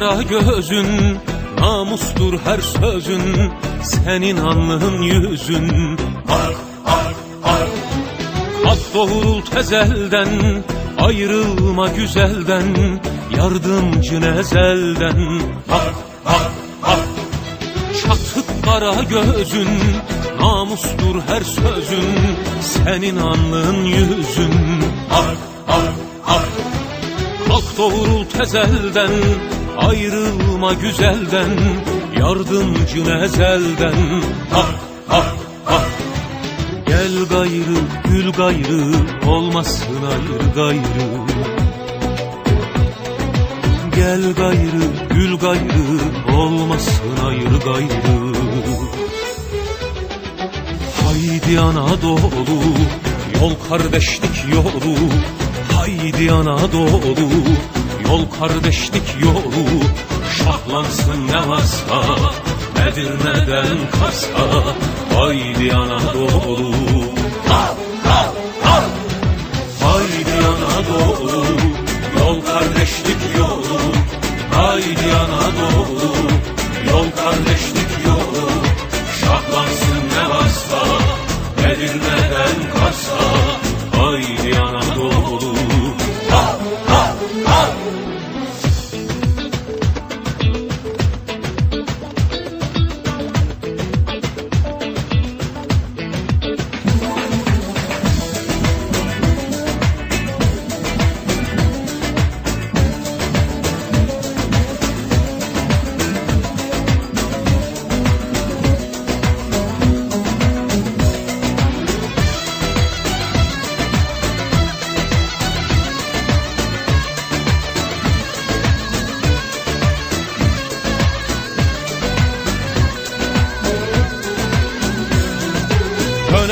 kara gözün Namustur her sözün Senin alnın yüzün. Ak ak ak Kalk doğrul tezelden Ayrılma güzelden Yardımcın ezelden ak ak ak Çatık kara gözün Namustur her sözün Senin alnın yüzün. Ak ak ak Kalk doğrul tezelden Ayrılma güzelden Yardımcın ezelden. Ak ak ak Gel gayrı gül gayrı Olmasın ayrı gayrı. Gel gayrı gül gayrı Olmasın ayrı gayrı. Haydi Anadolu Yol kardeşlik yolu. Haydi Anadolu Yol kardeşlik yolu Şahlansın ne varsa Edirne'den Kars'a Haydi Anadolu. Haydi Anadolu Yol kardeşlik yolu Haydi Anadolu. Yol kardeşlik yolu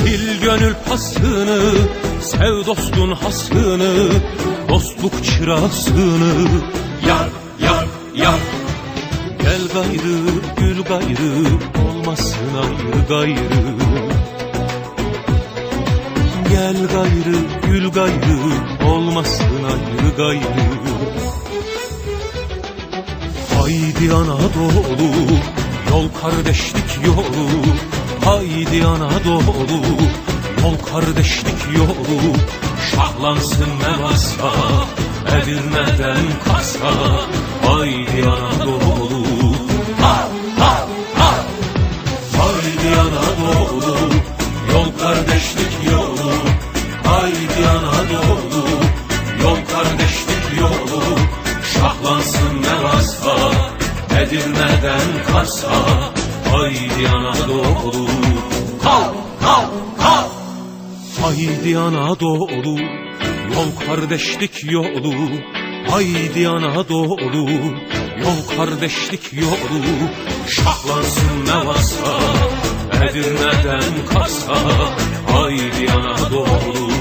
Sil gönül pasını Sev dostun hasını Dostluk çırasını. Yak yak yak Gel gayrı gül gayrı Olmasın ayrı gayrı. Gel gayrı gül gayrı Olmasın ayrı gayrı. Haydi Anadolu Yol kardeşlik yolu Haydi Anadolu Yol kardeşlik yolu Şahlansın ne varsa Edirne'den Kars'a Haydi Anadolu al al al Haydi Anadolu Yol kardeşlik yolu. Haydi Anadolu Yol kardeşlik yolu. Şahlansın ne varsa Edirne'den Kars'a Haydi Anadolu kal kal kal. Haydi Anadolu Yol kardeşlik yolu. Haydi Anadolu Yol kardeşlik yolu. Şahlansın ne varsa Edirne'den Kars'a. Haydi Anadolu